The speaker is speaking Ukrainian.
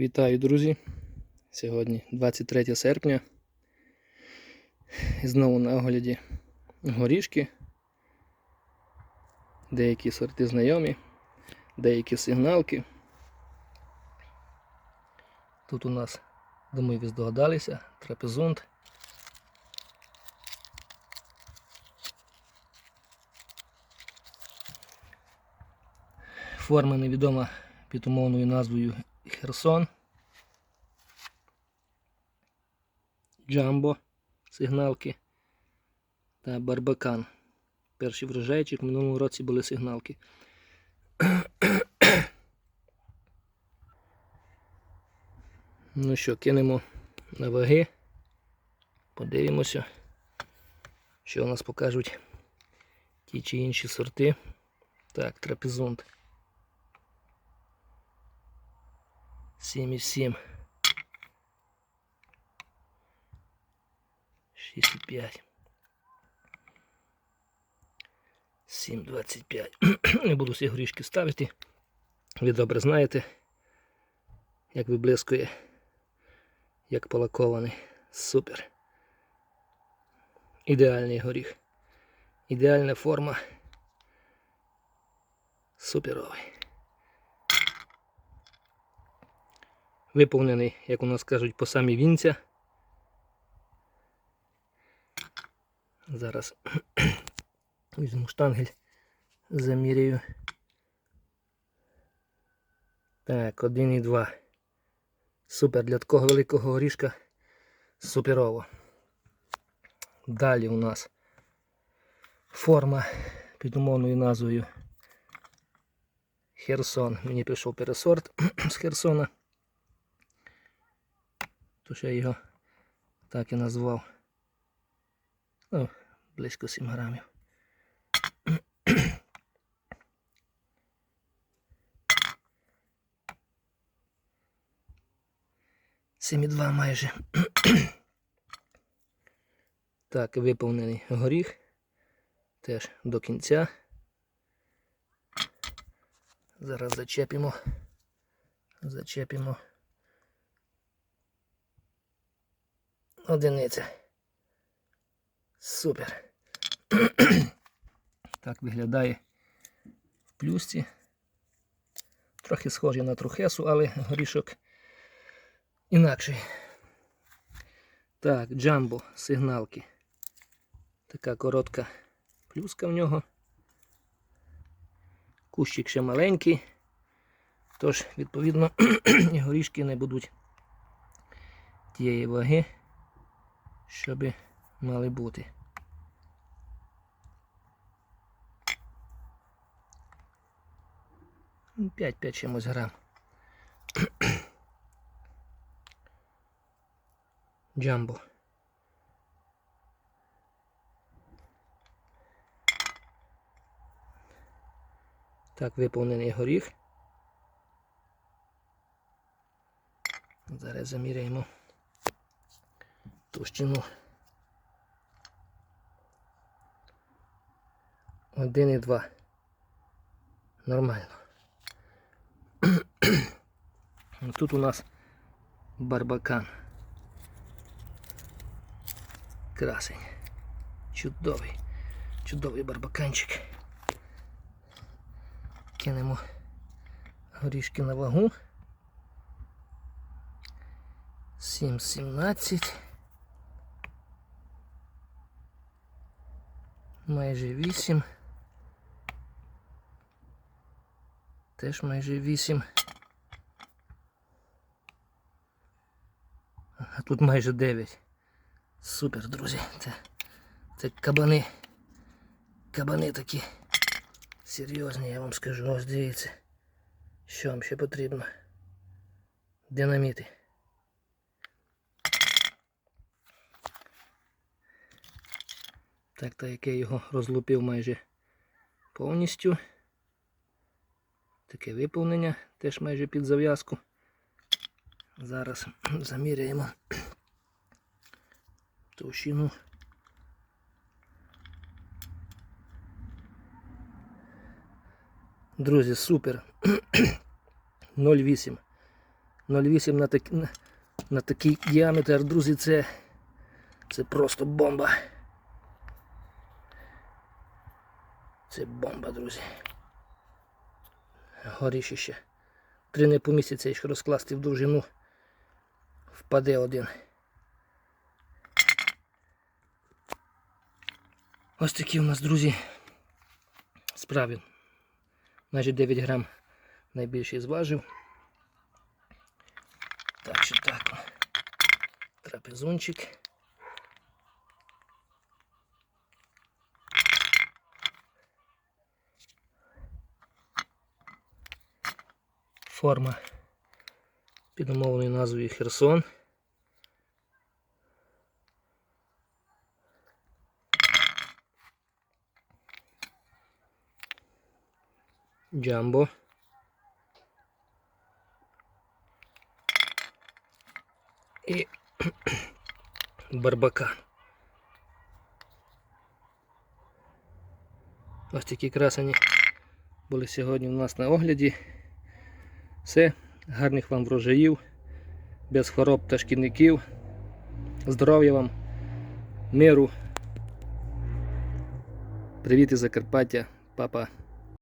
Вітаю, друзі! Сьогодні 23 серпня. І знову на огляді горішки. Деякі сорти знайомі, деякі сигналки. Тут у нас, думаю, ви здогадалися, трапезунд. Форма невідома під умовною назвою Херсон. Джамбо сигналки та Барбакан. Перші врожайчик в минулому році були сигналки. Ну що, кинемо на ваги. Подивимося, що у нас покажуть ті чи інші сорти. Так, трапезунд. 7,7. 6,5. 7,25. Не буду всі горішки ставити. Ви добре знаєте, як виблискує, як полакований. Супер. Ідеальний горіх. Ідеальна форма. Суперовий. Виповнений, як у нас кажуть, по самі вінця. Зараз візьму штангель, заміряю. Так, 1,2. Супер для такого великого горішка. Суперово. Далі у нас форма під умовною назвою Херсон. Мені прийшов пересорт з Херсона. Тож я його так і назвав. Ну, близько 7 грамів. Сім і два майже. Так, виповнений горіх. Теж до кінця. Зараз зачепимо. Зачепимо. Одиниця. Супер. так виглядає в плюсці. Трохи схожий на трухесу, але горішок інакший. Так, джамбо сигналки. Така коротка плюска в нього. Кущик ще маленький. Тож, відповідно, горішки не будуть тієї ваги, щоб мали бути. Ну, 5-5 чимось грам. Джамбо. Так, виповнений горіх. Зараз заміряємо товщину. Один і два. Нормально. Тут у нас барбакан. Красень. Чудовий. Чудовий барбаканчик. Кинемо горішки на вагу. 7,17. Майже 8. Теж майже 8. А тут майже 9. Супер, друзі. Це, це кабани. Кабани такі серйозні, я вам скажу. Ось дивіться. Що вам ще потрібно? Динаміти. Так, так як я його розлупив майже повністю. Таке виповнення теж майже під зав'язку. Зараз заміряємо товщину. Друзі, супер. 0,8. 0,8 на, так, на, такий діаметр, друзі, це, це просто бомба. Це бомба, друзі. Горіше ще. Три не помістяться, якщо розкласти в довжину. Впаде один. Ось такі у нас, друзі, справи. Майже 9 грам найбільший зважив. Так що так. Трапезунчик. Форма під умовною назвою Херсон. Джамбо. І барбакан. Ось такі красені були сьогодні у нас на огляді. Все, гарних вам врожаїв, без хвороб та шкідників. Здоров'я вам, миру. Привіт із Закарпаття, папа.